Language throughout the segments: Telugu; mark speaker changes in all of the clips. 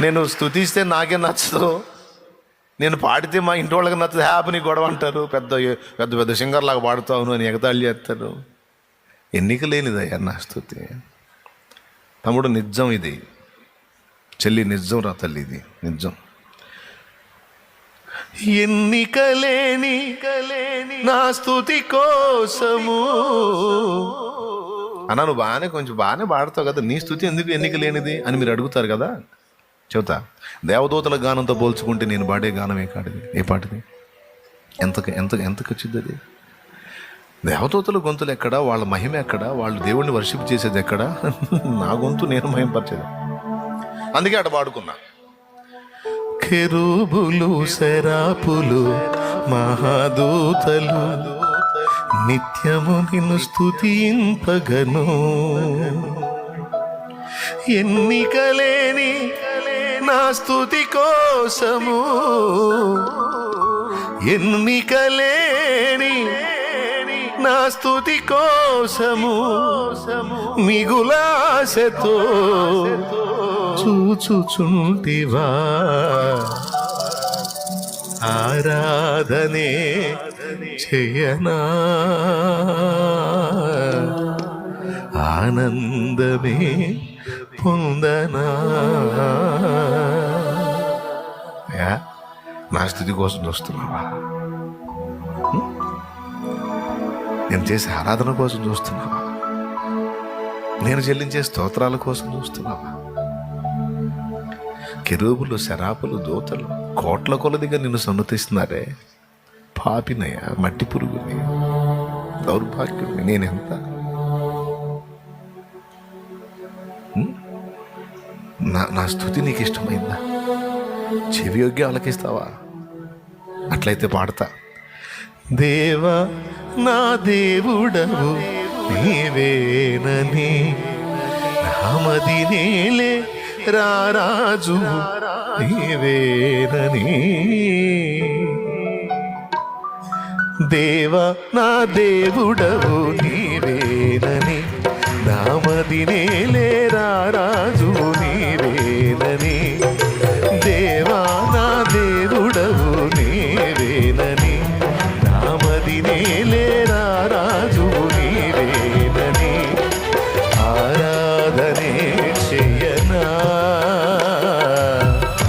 Speaker 1: నేను స్థుతిస్తే నాకే నచ్చదు. నేను పాడితే మా ఇంటి వాళ్ళకి నచ్చదు. హ్యాపీ నీ గొడవ అంటారు. పెద్ద పెద్ద పెద్ద సింగర్ లాగా పాడుతావు అని ఎగతాళి చేస్తారు. ఎన్నిక లేనిదయ్యా నా స్థుతి తమ్ముడు నిజం ఇది. చెల్లి నిజం రా తల్లి ఇది. నిజం. ఎన్నికలేని నా స్థుతి కోసము. అన్నాను నువ్వు బాగానే కొంచెం బాగానే పాడతావు కదా. నీ స్థుతి ఎందుకు ఎన్నిక లేనిది అని మీరు అడుగుతారు కదా? చెబుతా. దేవదూతల గానంతో పోల్చుకుంటే నేను పాడే గానం ఏ కాడిది ఏ పాటిది? ఎంత ఎంత ఎంతకు వచ్చింది అది దేవదూతల గొంతులు ఎక్కడ? వాళ్ళ మహిమ ఎక్కడ? వాళ్ళు దేవుణ్ణి వర్షిప్ చేసేది ఎక్కడ? నా గొంతు నేను మహింపరిచేది. అందుకే అటు పాడుకున్నా. కెరూబులు శరాపులు మహాదూతలు నిత్యము నిన్ను స్థుతింపగను ఎన్నికలేని నా స్థుతి కోసము. ఎన్నికలేని నా స్థుతి కోసము. మిగులాశతో చూచుచుంటివా. ఆరాధనే చేయనా. ఆనందమే పొందనా? యా, నా స్థితి కోసం చూస్తున్నావా? నేను చేసే ఆరాధన కోసం చూస్తున్నావా? నేను చెల్లించే స్తోత్రాల కోసం చూస్తున్నావా? కెరూబులు శరాపులు దూతలు కోట్ల కొలదిగా నిన్ను సన్నతిస్తున్నారే. పాపినయ్యా మట్టి పురుగుని దౌర్భాగ్యుని నేనెంత నా నా స్థుతి నీకు ఇష్టమైందా చెవి యోగ్యం ఆలకిస్తావా అట్లయితే పాడతా. దేవా నా దేవుడవు నీవేనని నామది నేలే రారాజు నీవేనని దేవ నా దేవుడవు నీవేనని నామది నేలే రారాజు నీవేనని దేవా నా దేవుడవు నీవేనని నామది నేలే రారాజు నీవేనని ఆరాధనే చెయ్యనా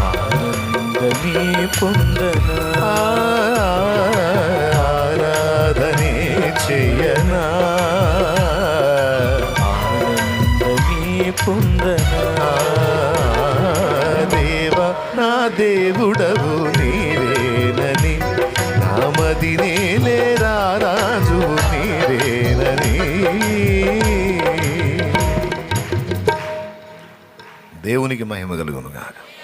Speaker 1: ఆనందమే పొందనా. దేవ నా దేవుడవు నీవేనని. నామది నేలే రాజు నీవేనని. దేవునికి మహిమ కలుగునుగాక.